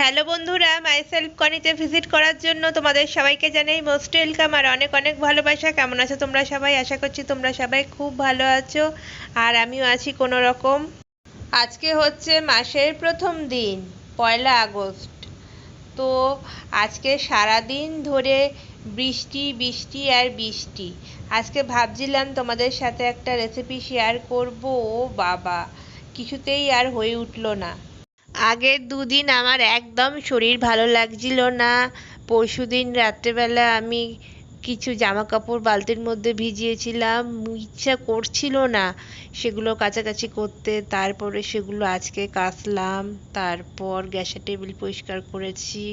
Hello বন্ধুরা myself কনিতে visit করার জন্য তোমাদের সবাইকে জানাই মোস্ট ওয়েলকাম আর অনেক অনেক ভালোবাসা। কেমন আছো তোমরা সবাই? আশা করছি তোমরা সবাই খুব ভালো আছো আর আমিও আছি কোনো রকম। আজকে হচ্ছে মাসের প্রথম দিন, পয়লা আগস্ট। তো আজকে সারা দিন ধরে বৃষ্টি বৃষ্টি আর বৃষ্টি। আজকে ভাবছিলাম তোমাদের সাথে একটা রেসিপি শেয়ার করব ও বাবা। কিছুতেই আর হয়ে উঠল না। আগের দুদিন আমার একদম শরীর ভালো লাগছিল না। পরশু দিন রাত্রেবেলা আমি কিছু জামা কাপড় বালতির মধ্যে ভিজিয়েছিলাম। ইচ্ছা করছিল না সেগুলো কাছাকাছি করতে। তারপরে সেগুলো আজকে কাচলাম। তারপর গ্যাসের টেবিল পরিষ্কার করেছি।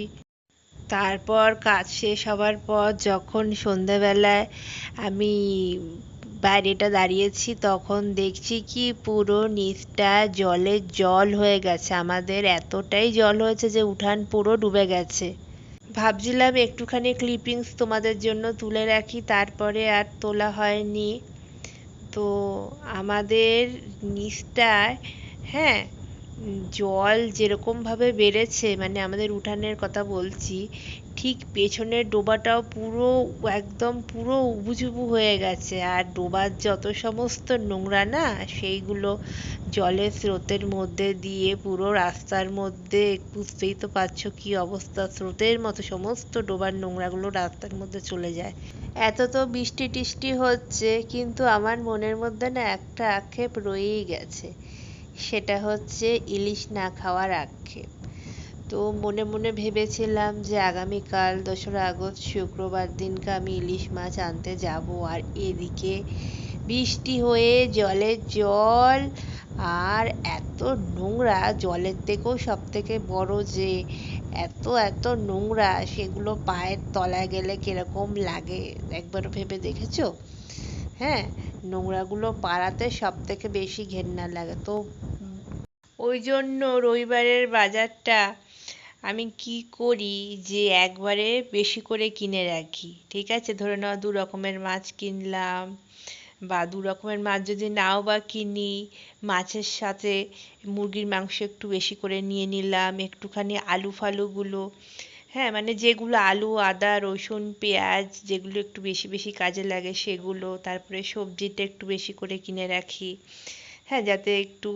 তারপর কাজ শেষ হওয়ার পর যখন সন্ধেবেলায় আমি বাইরেটা দাঁড়িয়েছি, তখন দেখছি কি পুরো নিচটা জলে জল হয়ে গেছে। আমাদের এতটাই জল হয়েছে যে উঠান পুরো ডুবে গেছে। ভাবছিলাম একটুখানি ক্লিপিংস তোমাদের জন্য তুলে রাখি, তারপরে আর তোলা হয়নি। তো আমাদের নিচটায় হ্যাঁ জল যেরকমভাবে বেড়েছে মানে আমাদের উঠানের কথা বলছি, ঠিক পেছনের ডোবাটাও পুরো একদম পুরো উবুঝুবু হয়ে গেছে। আর ডোবার যত সমস্ত নোংরা না, সেইগুলো জলের স্রোতের মধ্যে দিয়ে পুরো রাস্তার মধ্যে, বুঝতেই তো পারছ কি অবস্থা, স্রোতের মতো সমস্ত ডোবার নোংরাগুলো রাস্তার মধ্যে চলে যায়। এত তো বৃষ্টি টিষ্টি হচ্ছে, কিন্তু আমার মনের মধ্যে না একটা আক্ষেপ রয়েই গেছে। সেটা হচ্ছে ইলিশ না খাওয়ার আক্ষেপ। তো মনে মনে ভেবেছিলাম যে আগামীকাল দোসরা আগস্ট, শুক্রবার দিনকে আমি ইলিশ মাছ আনতে যাব। আর এদিকে বৃষ্টি হয়ে জলের জল, আর এত নোংরা, জলের থেকেও সব থেকে বড় যে এত এত নোংরা, সেগুলো পায়ের তলায় গেলে কীরকম লাগে? একবার ভেবে দেখেছ? হ্যাঁ নোংরাগুলো পাড়াতে সব থেকে বেশি ঘেন্না লাগে। তো ওই জন্য রবিবারের বাজারটা আমি কি করি যে একবারে বেশি করে কিনে রাখি। ঠিক আছে, ধরে নাও দু রকমের মাছ কিনলাম বা দু রকমের মাছ যদি নাও বা কিনি, মাছের সাথে মুরগির মাংস একটু বেশি করে নিয়ে নিলাম, একটুখানি আলু ফালুগুলো হ্যাঁ মানে যেগুলো আলু, আদা, রসুন, পেঁয়াজ যেগুলো একটু বেশি বেশি কাজে লাগে সেগুলো, তারপরে সবজিটা একটু বেশি করে কিনে রাখি। হ্যাঁ যাতে একটু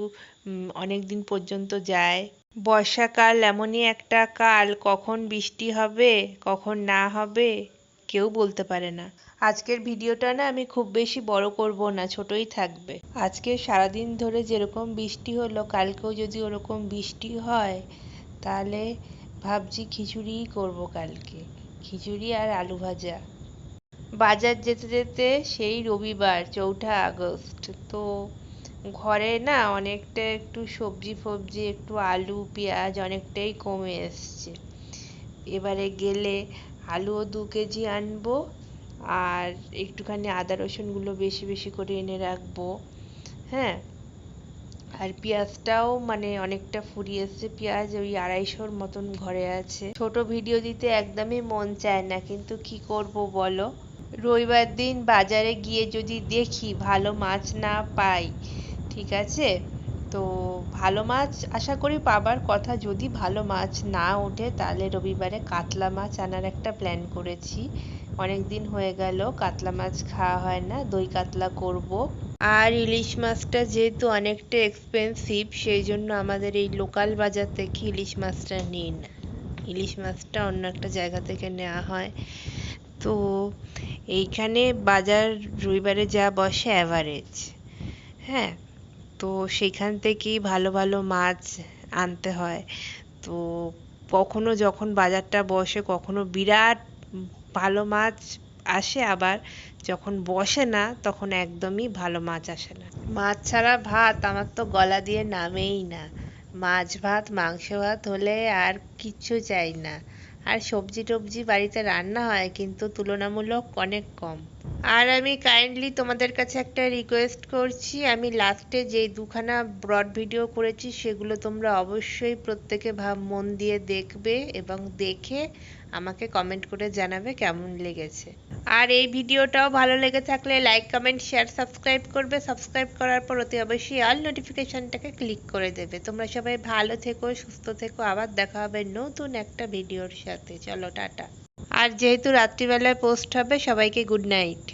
অনেক দিন পর্যন্ত যায়। বর্ষাকাল এমনই একটা কাল, কখন বৃষ্টি হবে, কখন না হবে, কেউ বলতে পারে না। আজকের ভিডিওটা না আমি খুব বেশি বড় করব না, ছোটই থাকবে। আজকে সারাদিন ধরে যেরকম বৃষ্টি হলো, কালকেও যদি ওরকম বৃষ্টি হয়, তাহলে ভাবছি খিচুড়িই করব কালকে। খিচুড়ি আর আলু ভাজা। বাজার যেতে যেতে সেই রবিবার, চৌঠা আগস্ট। তো ঘরে না অনেকটা একটু সবজি ফবজি, একটু আলু, পেঁয়াজ অনেকটাই কমে এসছে। এবারে গেলে আলুও দু কেজি আনব আর একটুখানি আদা রসুনগুলো বেশি বেশি করে এনে রাখব। হ্যাঁ? আর পেঁয়াজটাও মানে অনেকটা ফুরিয়ে এসছে পেঁয়াজ ওই আড়াইশোর মতন ঘরে আছে। ছোট ভিডিও দিতে একদমই মন চায় না, কিন্তু কি করব বলো? রবিবার দিন বাজারে গিয়ে যদি দেখি ভালো মাছ না পাই, ঠিক আছে? তো ভালো মাছ আশা করি পাবার কথা, যদি ভালো মাছ না ওঠে তাহলে রবিবারে কাতলা মাছ আনার একটা প্ল্যান করেছি। অনেক দিন হয়ে গেল, কাতলা মাছ খাওয়া হয় না, দই কাতলা করব। আর ইলিশ মাছটা যেহেতু অনেকটা এক্সপেন্সিভ সেই জন্য আমাদের এই লোকাল বাজার থেকে ইলিশ মাছটা নিই না ইলিশ মাছটা অন্য একটা জায়গা থেকে নেওয়া হয়। তো এইখানে বাজার রবিবারে যা বসে অ্যাভারেজ হ্যাঁ তো সেখান থেকেই ভালো ভালো মাছ আনতে হয়। তো কখনো যখন বাজারটা বসে, কখনো বিরাট ভালো মাছ আসে আবার, যখন বসে না, তখন একদমই ভালো মাছ আসে না। মাছ ছাড়া ভাত আমার তো গলা দিয়ে নামেই না। মাছ ভাত, মাংস ভাত হলে আর কিচ্ছু চাই না। আর সবজি টবজি বাড়িতে রান্না হয়, কিন্তু তুলনামূলক অনেক কম। আর আমি কাইন্ডলি তোমাদের কাছে একটা রিকোয়েস্ট করছি। আমি লাস্টে যে দুখানা ব্রড ভিডিও করেছি, সেগুলো তোমরা অবশ্যই প্রত্যেকে ভাব মন দিয়ে দেখবে এবং দেখে আমাকে কমেন্ট করে জানাবে কেমন লেগেছে। আর এই ভিডিওটাও ভালো লেগে থাকলে লাইক কমেন্ট শেয়ার সাবস্ক্রাইব করবে। সাবস্ক্রাইব করার পর অতি অবশ্যই অল নোটিফিকেশনটাকে ক্লিক করে দেবে। তোমরা সবাই ভালো থেকো, সুস্থ থেকো। আবার দেখা হবে নতুন একটা ভিডিওর সাথে। চলো, টাটা। আর যেহেতু রাত্রিবেলায় পোস্ট হবে, সবাইকে গুড নাইট